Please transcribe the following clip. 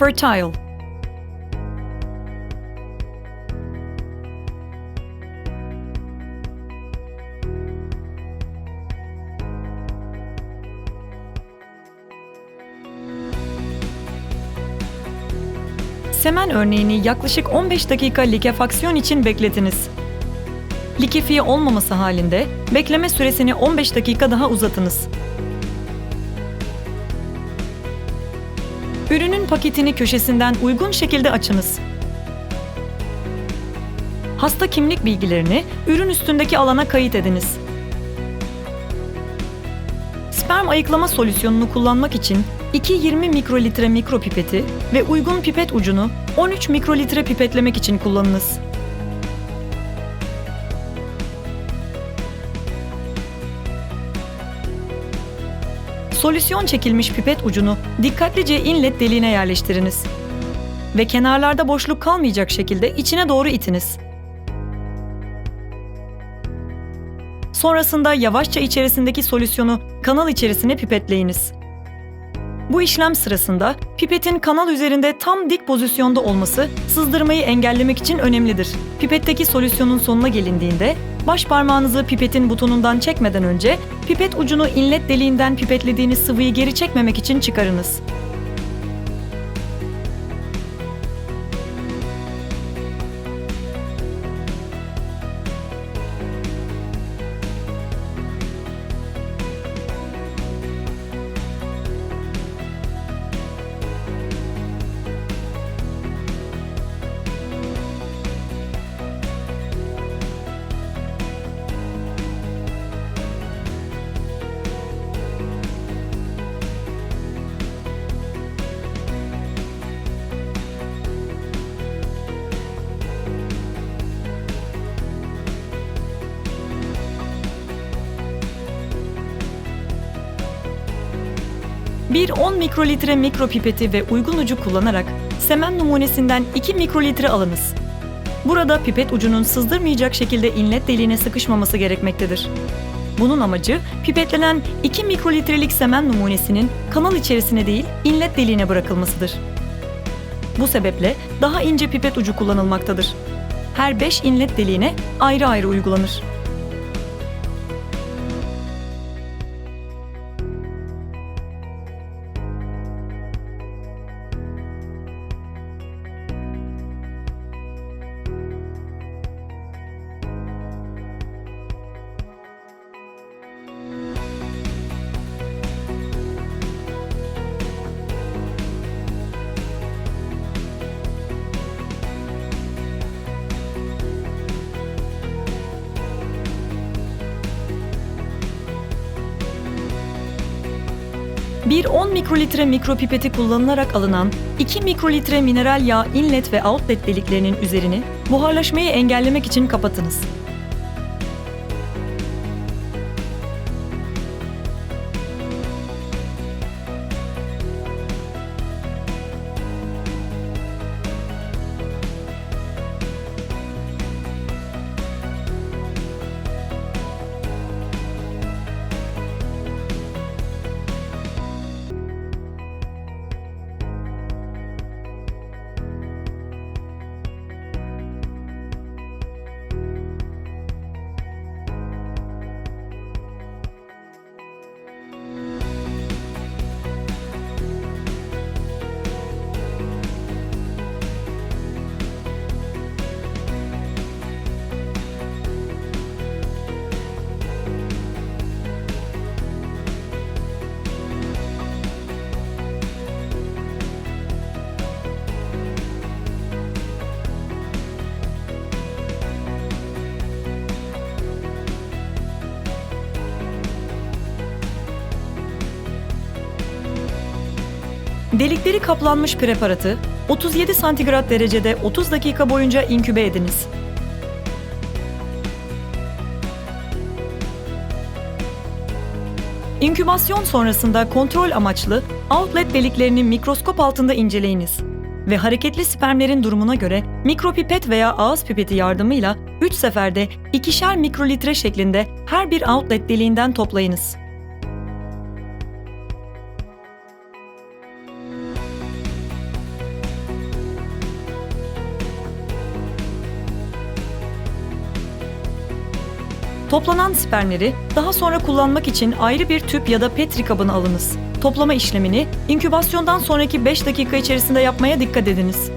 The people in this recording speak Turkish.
Fertile Semen örneğini yaklaşık 15 dakika likefaksiyon için bekletiniz. Likifiye olmaması halinde bekleme süresini 15 dakika daha uzatınız. Ürünün paketini köşesinden uygun şekilde açınız. Hasta kimlik bilgilerini ürün üstündeki alana kayıt ediniz. Sperm ayıklama solüsyonunu kullanmak için 2-20 mikrolitre mikropipeti ve uygun pipet ucunu 13 mikrolitre pipetlemek için kullanınız. Solüsyon çekilmiş pipet ucunu dikkatlice inlet deliğine yerleştiriniz. Ve kenarlarda boşluk kalmayacak şekilde içine doğru itiniz. Sonrasında yavaşça içerisindeki solüsyonu kanal içerisine pipetleyiniz. Bu işlem sırasında pipetin kanal üzerinde tam dik pozisyonda olması sızdırmayı engellemek için önemlidir. Pipetteki solüsyonun sonuna gelindiğinde baş parmağınızı pipetin butonundan çekmeden önce pipet ucunu inlet deliğinden pipetlediğiniz sıvıyı geri çekmemek için çıkarınız. Bir 10 mikrolitre mikropipeti ve uygun ucu kullanarak semen numunesinden 2 mikrolitre alınız. Burada pipet ucunun sızdırmayacak şekilde inlet deliğine sıkışmaması gerekmektedir. Bunun amacı pipetlenen 2 mikrolitrelik semen numunesinin kanal içerisine değil inlet deliğine bırakılmasıdır. Bu sebeple daha ince pipet ucu kullanılmaktadır. Her 5 inlet deliğine ayrı ayrı uygulanır. Bir 10 mikrolitre mikropipeti kullanılarak alınan 2 mikrolitre mineral yağ inlet ve outlet deliklerinin üzerini buharlaşmayı engellemek için kapatınız. Delikleri kaplanmış preparatı 37 santigrat derecede 30 dakika boyunca inkübe ediniz. İnkübasyon sonrasında kontrol amaçlı outlet deliklerini mikroskop altında inceleyiniz ve hareketli spermlerin durumuna göre mikropipet veya ağız pipeti yardımıyla 3 seferde ikişer mikrolitre şeklinde her bir outlet deliğinden toplayınız. Toplanan spermleri daha sonra kullanmak için ayrı bir tüp ya da petri kabına alınız. Toplama işlemini inkübasyondan sonraki 5 dakika içerisinde yapmaya dikkat ediniz.